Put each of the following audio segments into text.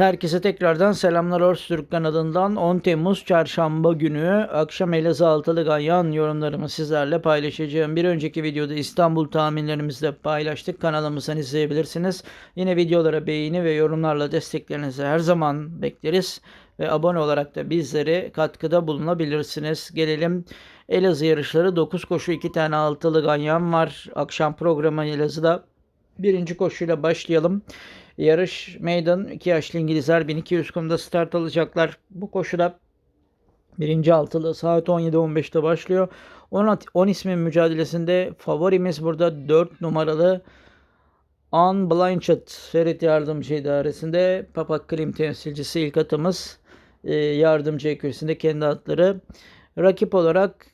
Herkese tekrardan selamlar Öztürk kanalından 10 Temmuz Çarşamba günü akşam Elazığ Altılı Ganyan yorumlarımı sizlerle paylaşacağım. Bir önceki videoda İstanbul tahminlerimizi de paylaştık. Kanalımızdan izleyebilirsiniz. Yine videolara beğeni ve yorumlarla desteklerinizi her zaman bekleriz. Ve abone olarak da bizlere katkıda bulunabilirsiniz. Gelelim Elazığ yarışları 9 koşu 2 tane altılı ganyan var. Akşam programı Elazığ'da birinci koşuyla başlayalım. Yarış meydan 2 yaşlı İngilizler 1200 kumda start alacaklar. Bu koşuda birinci altılı saat 17-15'te başlıyor. 10, 10 ismin mücadelesinde favorimiz burada 4 numaralı Unblinched Ferit Yardımcı İdaresi'nde Papak Klim temsilcisi ilk atımız e, yardımcı ekürisinde kendi atları. Rakip olarak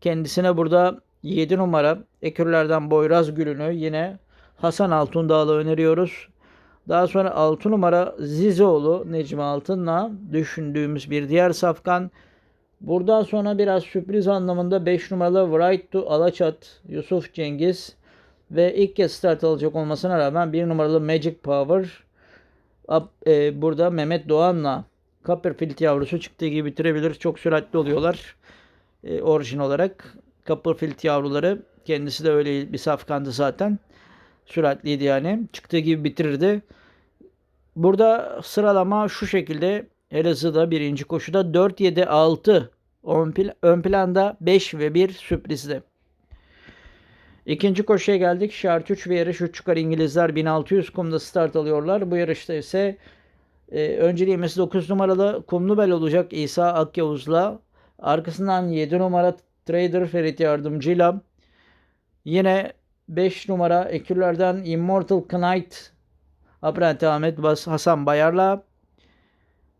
kendisine burada 7 numara ekürlerden Boyraz Gül'ünü yine Hasan Altundağ'la öneriyoruz. Daha sonra 6 numara Zizoğlu Necmi Altın'la düşündüğümüz bir diğer safkan. Buradan sonra biraz sürpriz anlamında 5 numaralı Right to Alaçat Yusuf Cengiz ve ilk kez start alacak olmasına rağmen 1 numaralı Magic Power e, burada Mehmet Doğan'la Copperfield yavrusu çıktığı gibi bitirebilir. Çok süratli oluyorlar e, orijin olarak. Copperfield yavruları kendisi de öyle bir safkandı zaten süratliydi yani. Çıktığı gibi bitirirdi. Burada sıralama şu şekilde. Elazığ'da birinci koşuda 4-7-6 ön planda 5 ve 1 sürprizde. İkinci koşuya geldik. Şart 3 ve yarış 3 çıkar İngilizler 1600 kumda start alıyorlar. Bu yarışta ise e, önceliğimiz 9 numaralı Kumlubel olacak İsa Akyavuz'la. Arkasından 7 numara Trader Ferit yardımcıyla. Yine 5 numara ekürlerden Immortal Knight Apprenti Ahmet Bas Hasan Bayar'la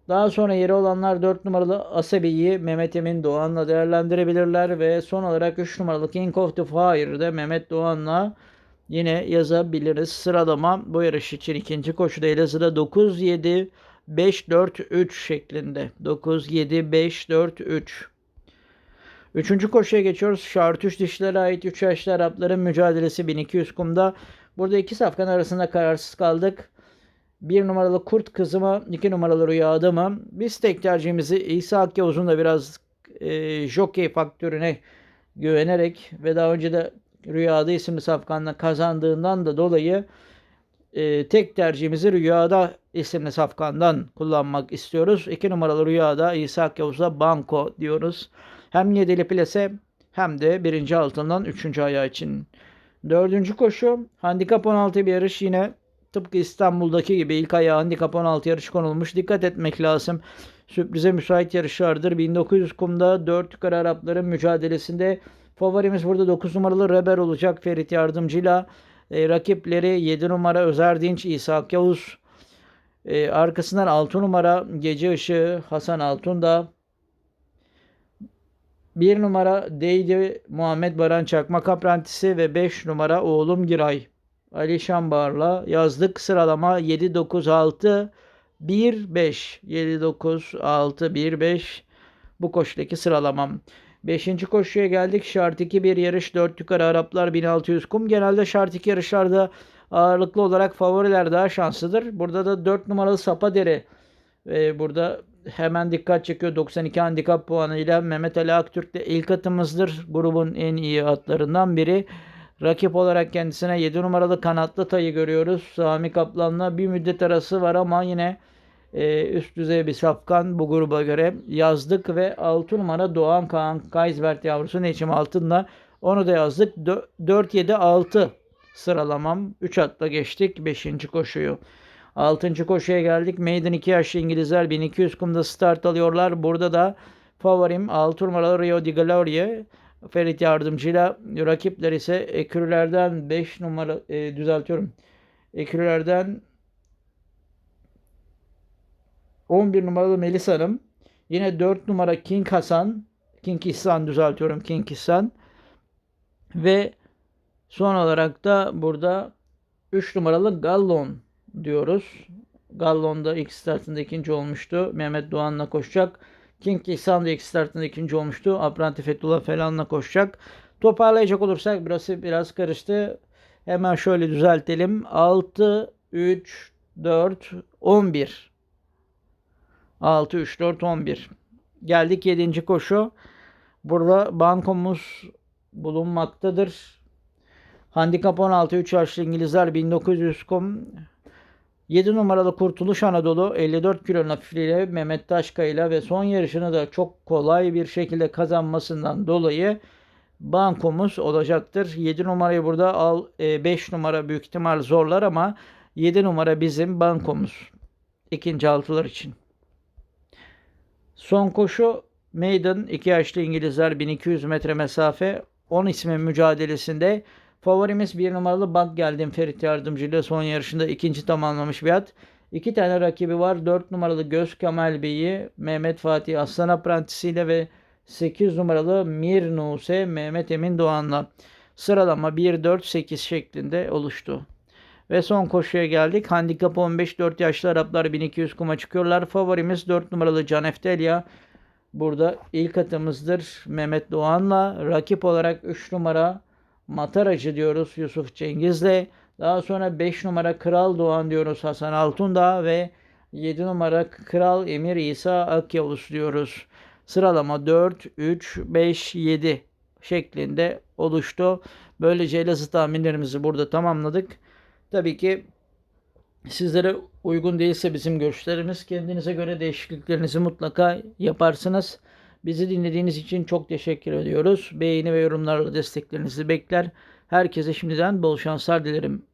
daha sonra yeri olanlar 4 numaralı Asabi'yi Mehmet Emin Doğan'la değerlendirebilirler ve son olarak 3 numaralı King of the Fire'de Mehmet Doğan'la yine yazabiliriz. Sıralama bu yarış için ikinci koşuda Elazığ'da 9-7 5-4-3 şeklinde. 9-7-5-4-3. Üçüncü koşuya geçiyoruz. Şartüş dişlere ait 3 yaşlı Arapların mücadelesi 1200 kumda. Burada iki safkan arasında kararsız kaldık. Bir numaralı Kurt Kızı mı, iki numaralı Rüya'da mı? Biz tek tercihimizi İsa Akyavuz'un da biraz e, jockey faktörüne güvenerek ve daha önce de Rüya'da isimli safkanla kazandığından da dolayı e, tek tercihimizi Rüya'da isimli safkandan kullanmak istiyoruz. İki numaralı Rüya'da İsa Akyavuz'a Banko diyoruz. Hem yedili plase hem de birinci altından üçüncü ayağı için. Dördüncü koşu handikap 16 bir yarış yine tıpkı İstanbul'daki gibi ilk ayağı handikap 16 yarışı konulmuş. Dikkat etmek lazım. Sürprize müsait yarışlardır. 1900 kumda 4 yukarı Arapların mücadelesinde favorimiz burada 9 numaralı Reber olacak Ferit Yardımcı'yla. E, rakipleri 7 numara Özer Dinç, İsa Yavuz. E, arkasından 6 numara Gece Işığı Hasan Altun 1 numara Deydi Muhammed Baran Çakmak Aprentisi ve 5 numara oğlum Giray. Ali Şambar'la yazdık. Sıralama 7 9 6 1 5 7 9 6 1 5 bu koşudaki sıralamam. 5. koşuya geldik. Şart 2 bir yarış 4 yukarı Araplar 1600 kum. Genelde şart 2 yarışlarda ağırlıklı olarak favoriler daha şanslıdır. Burada da 4 numaralı Sapadere e, burada hemen dikkat çekiyor. 92 handikap puanıyla Mehmet Ali Aktürk de ilk atımızdır. Grubun en iyi atlarından biri. Rakip olarak kendisine 7 numaralı kanatlı tayı görüyoruz. Sami Kaplan'la bir müddet arası var ama yine e, üst düzey bir safkan bu gruba göre yazdık ve 6 numara Doğan Kaan Kaysbert yavrusu Neçim Altın'la onu da yazdık. 4-7-6 sıralamam. 3 atla geçtik 5. koşuyu. 6. koşuya geldik. Maiden 2 yaşlı İngilizler 1200 kumda start alıyorlar. Burada da favorim 6 numaralı Rio di Gloria. Ferit yardımcıyla rakipler ise ekürlerden 5 numara e, düzeltiyorum. Ekürlerden 11 numaralı Melis Hanım. Yine 4 numara King Hasan. King İhsan düzeltiyorum. King İhsan. Ve son olarak da burada 3 numaralı Gallon diyoruz. Gallon'da ilk startında ikinci olmuştu. Mehmet Doğan'la koşacak. King İhsan da ilk startında ikinci olmuştu. Apranti Fethullah Felan'la koşacak. Toparlayacak olursak burası biraz karıştı. Hemen şöyle düzeltelim. 6, 3, 4, 11 6, 3, 4, 11. Geldik 7. koşu. Burada bankomuz bulunmaktadır. Handikap 16 3 yaşlı İngilizler 1900 kum 7 numaralı Kurtuluş Anadolu 54 kilo hafifliğiyle Mehmet Taşkaya ve son yarışını da çok kolay bir şekilde kazanmasından dolayı bankomuz olacaktır. 7 numarayı burada al 5 numara büyük ihtimal zorlar ama 7 numara bizim bankomuz. İkinci altılar için. Son koşu Maiden 2 yaşlı İngilizler 1200 metre mesafe 10 ismin mücadelesinde favorimiz 1 numaralı Bak Geldim Ferit Yardımcı ile son yarışında ikinci tamamlamış bir at. İki tane rakibi var. 4 numaralı Göz Kemal Bey'i Mehmet Fatih Aslan Aprantisiyle ve 8 numaralı Mir Nuse Mehmet Emin Doğan'la sıralama 1-4-8 şeklinde oluştu. Ve son koşuya geldik. Handikap 15 4 yaşlı Araplar 1200 kuma çıkıyorlar. Favorimiz 4 numaralı Can Eftelya. Burada ilk atımızdır Mehmet Doğan'la. Rakip olarak 3 numara Mataracı diyoruz Yusuf Cengiz'le. Daha sonra 5 numara Kral Doğan diyoruz Hasan Altundağ ve 7 numara Kral Emir İsa Akyavuz diyoruz. Sıralama 4, 3, 5, 7 şeklinde oluştu. Böylece Elazığ tahminlerimizi burada tamamladık. Tabii ki sizlere uygun değilse bizim görüşlerimiz kendinize göre değişikliklerinizi mutlaka yaparsınız. Bizi dinlediğiniz için çok teşekkür ediyoruz. Beğeni ve yorumlarla desteklerinizi bekler. Herkese şimdiden bol şanslar dilerim.